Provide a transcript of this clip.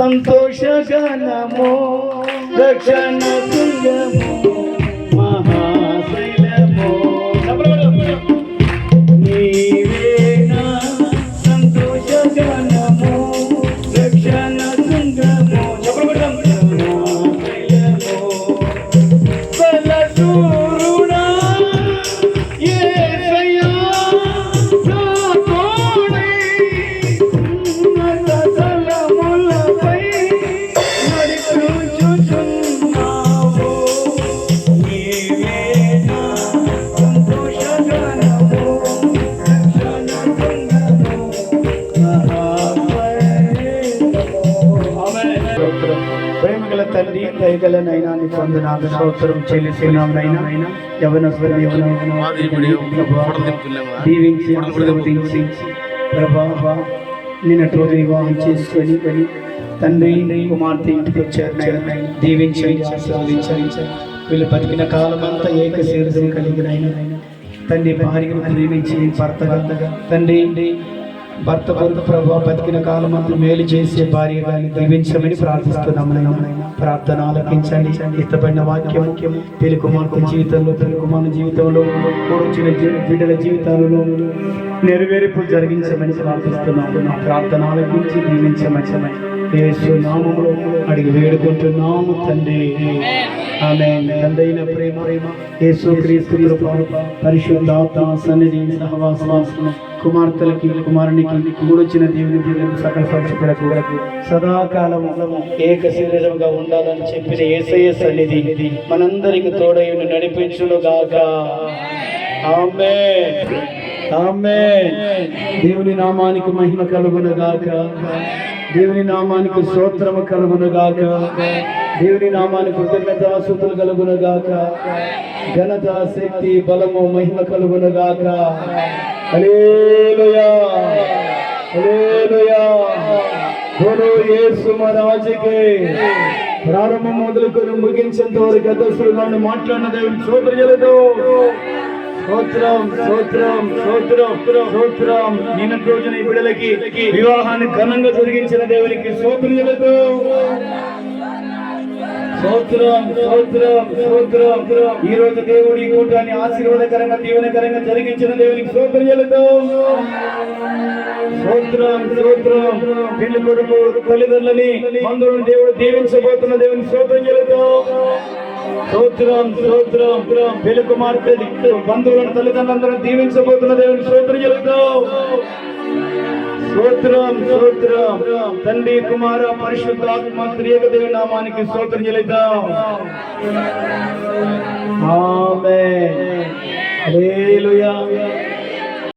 సంతోష సంతోషగణము రక్షణ మహాపరిణము. ప్రేమగల తండ్రి దయగల నైనా నీ పొందనాలు స్తోత్రం చెల్లిస్తున్నాం నైనా యవనస్తులు దీవించి ఆశీర్వదించి ప్రభా నిన్నటి రోజు వివాహం చేసుకొని తండ్రి కుమార్తె ఇంటికి వచ్చారు నాయన. దీవించండి ఆశీర్వదించండి వీళ్ళు బతికిన కాలం అంతా ఏక శీర్షం కలిగిన. తండ్రి భార్యను ప్రేమించి భర్తగా తండ్రి భర్త కొరకు ప్రభు బతికిన కాలం అంతా మేలు చేసే భార్య గాని దీవించమని ప్రార్థిస్తున్నాము ప్రార్థన ఆలకించండి. ఇష్టపడిన వాక్యం తెలుగు కుమార్తె జీవితంలో తెలుగు కుమారుని జీవితంలో కూడొచ్చిన బిడ్డల జీవితాలలో నెరవేర్పు జరిగించమని ప్రార్థిస్తున్నాము. నా ప్రార్థన ఆలకించి దీవించమని యేసు నామంలో అడిగి వేడుకుంటున్నాము తండ్రి. ఆమె తండ్రైన ప్రేమ ప్రేమ యేసు క్రీస్తు కృప పరిశుద్ధాత్మ సన్నిధి సహవాసవాసం కుమార్తెలకి కుమారునికి కూడొచ్చిన దేవుని దేవుని సకల పరిశుద్ధులకు సదాకాలం ఏక శరీరంగా ఉండాలని చెప్పిన ఏసయ సన్నిధి మనందరికి తోడైన నడిపించునుగాక. ఆమె దేవుని నామానికి మహిమ కలుగును గాక దేవుని నామానికి స్తోత్రము కలుగును గాక దేవుని నామానికి కృతజ్ఞత ఆసుతులు కలుగును గాక ఘనత శక్తి బలము మహిమ కలుగును గాక హల్లెలూయా. హల్లెలూయా. బోలో యేసు మహారాజుకి ప్రారంభం మొదలుకొని ముగించేంత వరకు అదస్తులను మాట్లాడిన దేవుని సోదరులతో స్తోత్రం స్తోత్రం స్తోత్రం స్తోత్రం. నిన్న రోజున ఈ బిడ్డలకి వివాహాన్ని ఘనంగా జరిగించిన దేవునికి స్తోత్రులతో స్తోత్రం స్తోత్రం స్తోత్రం. ఈ రోజు దేవుడి కూటాన్ని ఆశీర్వాదకరంగా దీవెనకరంగా జరిగించిన దేవునికి స్తోత్రులతో స్తోత్రం స్తోత్రం. పెళ్ళి కొడుకు తల్లిదండ్రులని మందులను దేవుడు దీవించబోతున్న దేవునికి స్తోత్రం చెల్లుతో స్తోత్రం స్తోత్రం. వెలు కుమార్తె బంధువులను తల్లిదండ్రులందరూ దీవించబోతున్న దేవుని స్తోత్రం చెబుతాం. స్తోత్రం స్తోత్రం. తండ్రి కుమార పరిశుద్ధాత్మ త్రియక దేవి నామానికి స్తోత్రం చెల్లిద్దాం ఆమె హల్లెలూయా.